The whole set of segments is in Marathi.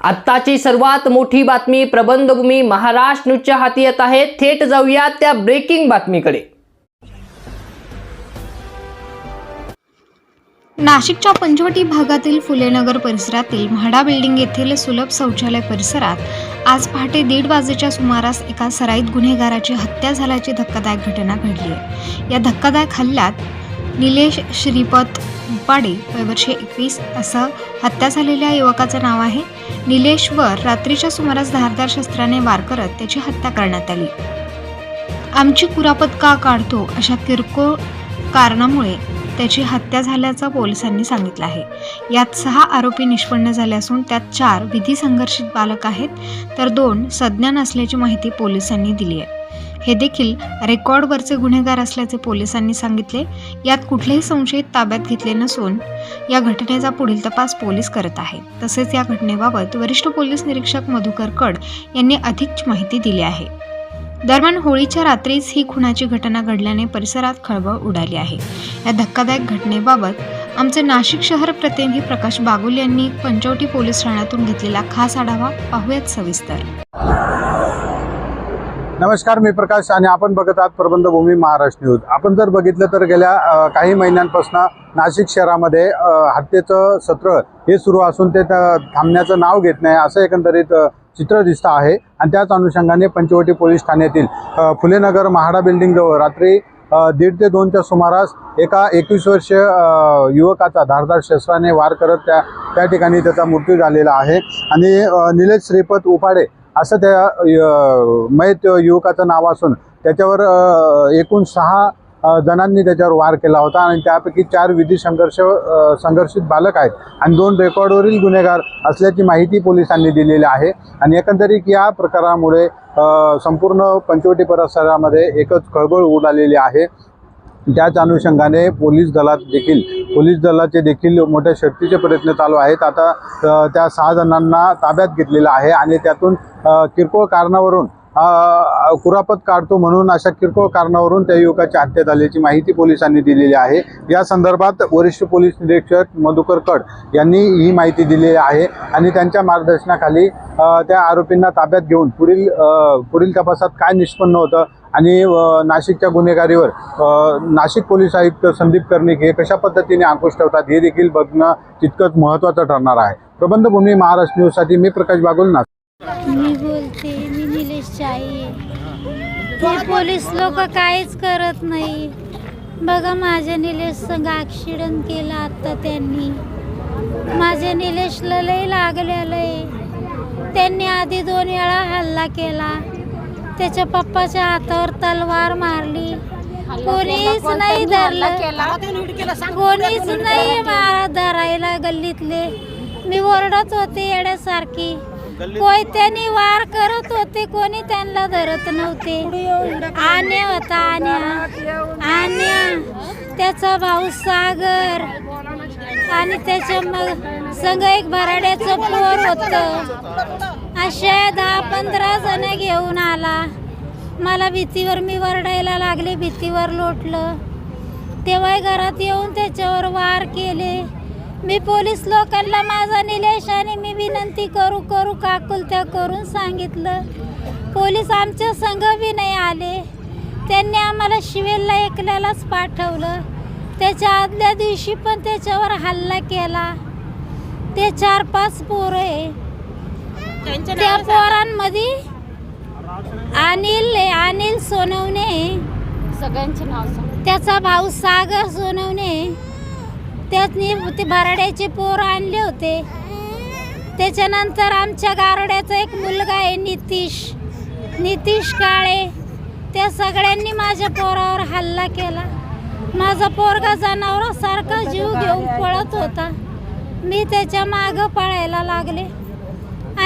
आत्ताची सर्वात मोठी बातमी प्रबंधभूमी महाराष्ट्र न्यूजच्या हाती येत आहे. थेट जाऊया त्या ब्रेकिंग बातमीकडे. नाशिकच्या पंचवटी भागातील फुलेनगर परिसरातील म्हाडा बिल्डिंग येथील सुलभ शौचालय परिसरात आज पहाटे दीड वाजेच्या सुमारास एका सराईत गुन्हेगाराची हत्या झाल्याची धक्कादायक घटना घडली आहे. या धक्कादायक हल्ल्यात निलेश श्रीपत उपाडे वयवर्षे एकवीस असं हत्या झालेल्या युवकाचं नाव आहे निलेशवर. रात्रीच्या सुमारास धारदार शस्त्राने वार करत त्याची हत्या करण्यात आली. आमची कुरापत का काढतो अशा किरकोळ कारणामुळे त्याची हत्या झाल्याचं पोलिसांनी सांगितलं आहे. यात सहा आरोपी निष्पन्न झाले असून त्यात चार विधी संघर्षित बालक आहेत तर दोन सज्ञान असल्याची माहिती पोलिसांनी दिली आहे. हे देखील रेकॉर्डवरचे गुन्हेगार असल्याचे पोलिसांनी सांगितले. यात कुठलेही संशयित ताब्यात घेतले नसून या घटनेचा पुढील तपास पोलीस करत आहेत तसेच या घटनेबाबत वरिष्ठ पोलीस निरीक्षक मधुकर कड यांनी अधिक माहिती दिली आहे. दरम्यान होळीच्या रात्रीच ही खुनाची घटना घडल्याने परिसरात खळबळ उडाली आहे. या धक्कादायक घटनेबाबत आमचे नाशिक शहर प्रतिनिधी प्रकाश बागुल यांनी पंचवटी पोलीस ठाण्यातून घेतलेला खास आढावा पाहूयात सविस्तर. नमस्कार मी प्रकाश आणि आपण बघत आहात प्रबंधभूमी महाराष्ट्र न्यूज. आपण जर बघितलं तर गेल्या काही महिन्यांपासून नाशिक शहरामध्ये हत्येचं सत्र हे सुरू असून ते थांबण्याचं नाव घेत नाही असं एकंदरीत चित्र दिसतं आहे. आणि त्याच अनुषंगाने पंचवटी पोलीस ठाण्यातील फुलेनगर महाडा बिल्डिंगजवळ रात्री दीड ते दोनच्या सुमारास एका एकवीस वर्षीय युवकाचा धारदार शस्त्राने वार करत त्या त्या ठिकाणी त्याचा मृत्यू झालेला आहे. आणि निलेश श्रीपत उपाडे असं त्या अ, मयत युवकाचं नाव असून त्याच्यावर एकूण सहा जणांनी त्याच्यावर वार केला होता आणि त्यापैकी चार विधी संघर्ष संघर्षित बालक आहेत आणि दोन रेकॉर्डवरील गुन्हेगार असल्याची माहिती पोलिसांनी दिलेली आहे. आणि एकंदरीत या प्रकारामुळे संपूर्ण पंचवटी परिसरामध्ये एकच खळबळ उडालेली आहे. त्याच अनुषंगाने पोलीस दलात देखील पोलीस दलाचे देखील मोठ्या शक्तीचे प्रयत्न चालू आहेत. आता त्या सहा जणांना ताब्यात घेतलेलं आहे आणि त्यातून किरकोळ कारणावरून कुरापत काढतो म्हणून अशा किरकोळ कारणावरून त्या युवकाची हत्या झाल्याची माहिती पोलिसांनी दिलेली आहे. या संदर्भात वरिष्ठ पोलीस निरीक्षक मधुकर कड यांनी ही माहिती दिलेली आहे आणि त्यांच्या मार्गदर्शनाखाली त्या आरोपींना ताब्यात घेऊन पुढील पुढील तपासात काय निष्पन्न होतं आणि नाशिकच्या गुन्हेगारीवर नाशिक पोलीस आयुक्त संदीप कर्णिक हे कशा पद्धतीने अंकुश ठेवतात हे देखील बघणं तितकंच महत्त्वाचं ठरणार आहे. प्रबंधभूमी महाराष्ट्र न्यूजसाठी मी प्रकाश बागुल नाशिक. मी बोलते मी पोलीस लोक काहीच करत नाही. बघा माझ्या निलेश संग ॲक्सिडेंट केला आता त्यांनी. माझ्या निलेशला लय लागलेलं आहे. त्यांनी आधी दोन वेळा हल्ला केला. त्याच्या पप्पाच्या हातावर तलवार मारली. कोणीच नाही धरलं. कोणीच नाही मारा धरायला गल्लीतले. मी ओरडत होते येड्यासारखी. कोई त्यांनी वार करत होते कोणी त्यांना धरत नव्हते. आण्या होता आण्या. आण्या. त्याचा भाऊ सागर. आणि त्याच्या मग संग एक भराड्याचं पोर होत. असे दहा पंधरा जण घेऊन आला. मला भीतीवर मी वरडायला लागले भीतीवर लोटलं. तेव्हा घरात येऊन त्याच्यावर वार केले. मी पोलीस लोकांना माझा निलेश आणि मी विनंती करू करू काकुलत्या करून सांगितलं. पोलीस आमच्या संघ बी नाही आले. त्यांनी आम्हाला शिवेलला एकल्यालाच पाठवलं. त्याच्या आदल्या दिवशी पण त्याच्यावर हल्ला केला. ते चार पाच पोरं आहे त्या पोरांमध्ये अनिल अनिल सोनवणे सगळ्यांचे नाव सांग. त्याचा भाऊ सागर सोनवणे त्यातनी ते भराड्याचे पोर आणले होते. त्याच्यानंतर आमच्या गारोड्याचा एक मुलगा आहे नितीश. नितीश काळे. त्या सगळ्यांनी माझ्या पोरावर हल्ला केला. माझा पोरगा जनावरासारखा जीव घेऊन पळत होता. मी त्याच्या मागं पळायला लागले.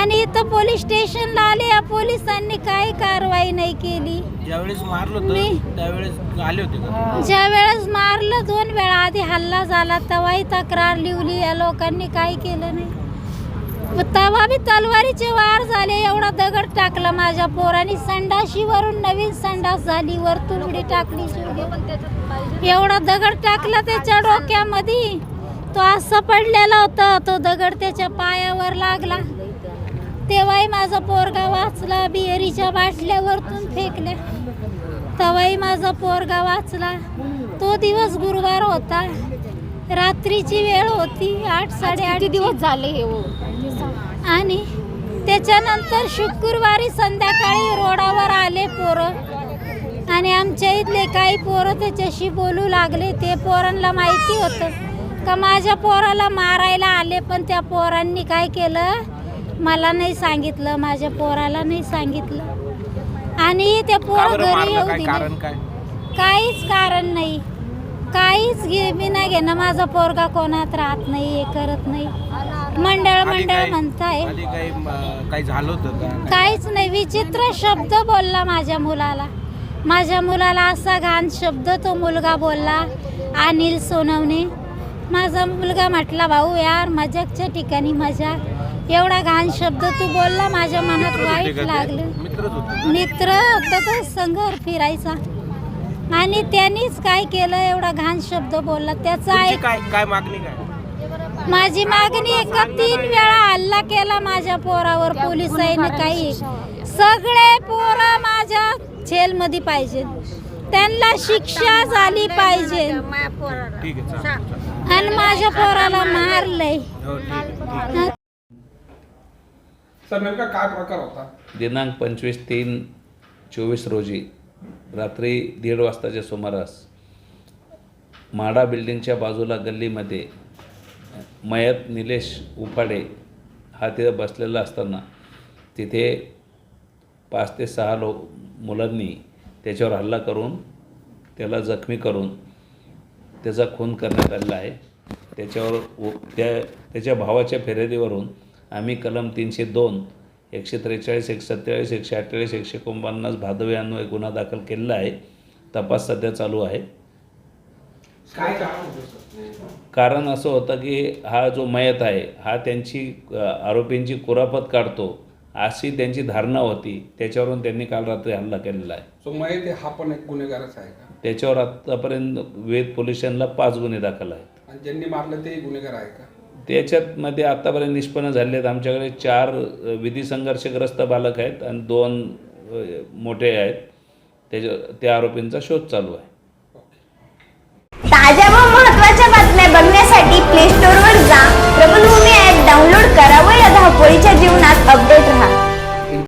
आणि इथं पोलीस स्टेशनला आले. या पोलिसांनी काही कारवाई नाही केली. ज्यावेळेस मारलं मी- होतं त्यावेळेस आले होते का? ज्या वेळेस मारलं दोन वेळा आधी हल्ला झाला. तेव्हाही तक्रार लिवली या लोकांनी काही केलं नाही. मग तेव्हा बी तलवारीचे वार झाले. एवढा दगड टाकला माझ्या पोराने. संडाशीवरून नवीन संडास झाली. वरतून उडी टाकली. एवढा दगड टाकला त्याच्या डोक्यामध्ये. तो असं पडलेला होता. तो दगड त्याच्या पायावर लागला. तेव्हाही माझा पोरगा वाचला बिअरीच्या बाटल्यावरतून फेकल्या. तेव्हाही माझा पोरगा वाचला. तो दिवस गुरुवार होता. रात्रीची वेळ होती आठ साडेआठ दिवस झाले हे हो? आणि त्याच्यानंतर शुक्रवारी संध्याकाळी रोडावर आले पोरं. आणि आमच्या इथले काही पोरं त्याच्याशी बोलू लागले. ते पोरांना माहिती होतं. का माझ्या पोराला मारायला आले पण त्या पोरांनी काय केलं? मला नाही सांगितलं माझ्या पोराला नाही सांगितलं. आणि त्या का पोरं घरी येऊ दिले काहीच कारण नाही. काहीच घे मी नाही घेणं माझा पोरगा कोणात राहत नाही हे करत नाही. मंडळ मंडळ म्हणताय? काहीच नाही. विचित्र शब्द बोलला माझ्या मुलाला. माझ्या मुलाला असा घाण शब्द तो मुलगा बोलला अनिल सोनवणे. माझा मुलगा म्हटला भाऊ यार मजाकच्या ठिकाणी मजाक एवढा घाण शब्द तू बोलला माझ्या मनात वाईट? लागलं. मित्र होता तो संघर फिरायचा. आणि त्यांनीच काय केलं एवढा घाण शब्द बोलला. त्याचा तुमची एक काय काय मागणी काय? माझी मागणी एका तीन वेळा हल्ला केला माझ्या पोरावर पोलिसांनी काही. सगळे पोरं माझ्या जेलमध्ये पाहिजे त्यांना शिक्षा झाली पाहिजे. ठीक आहे चालेल, चालेल. आणि माझ्या पोराला मारलंय. हो ठीक आहे ठीक आहे. सर नेमका काय प्रकार होता? दिनांक पंचवीस तीन चोवीस रोजी रात्री दीड वाजताच्या सुमारास म्हाडा बिल्डिंगच्या बाजूला गल्लीमध्ये मयत निलेश उपाडे हा तिथे बसलेला असताना तिथे पाच ते सहा लो मुलांनी त्याच्यावर हल्ला करून त्याला जखमी करून त्याचा खून करण्यात आलेला आहे. त्याच्यावर त्या त्याच्या भावाच्या फिर्यादीवरून आम्ही कलम तीनशे दोन एकशे त्रेचाळीस एकशे सत्तेचाळीस एकशे अठ्ठेचाळीस एकशे एकोणपन्नास भादवी अन्वय गुन्हा दाखल केलेला आहे. तपास सध्या चालू आहे. काय कारण असं होतं की हा जो मयत आहे हा त्यांची आरोपींची कुरापत काढतो. अशी त्यांची धारणा होती. त्याच्यावरून त्यांनी काल रात्री हल्ला केलेला आहे. सो मयत हा पण एक गुन्हेगारच आहे का? त्याच्यावर आत्तापर्यंत वेद पोलीस स्टेशनला पाच गुन्हे दाखल आहेत. आणि ज्यांनी मारलं ते गुन्हेगार आहे का? त्याच्यातमध्ये आत्तापर्यंत निष्पन्न झाले आहेत आमच्याकडे चार विधी संघर्षग्रस्त बालक आहेत आणि दोन मोठे आहेत. त्याच्या त्या आरोपींचा शोध चालू आहे. ताज्या व महत्त्वाच्या बातम्या बघण्यासाठी प्ले स्टोअरवर जा. प्रबलभूमी ॲप डाउनलोड करा व या धावपळीच्या जीवनात अपडेट राहा.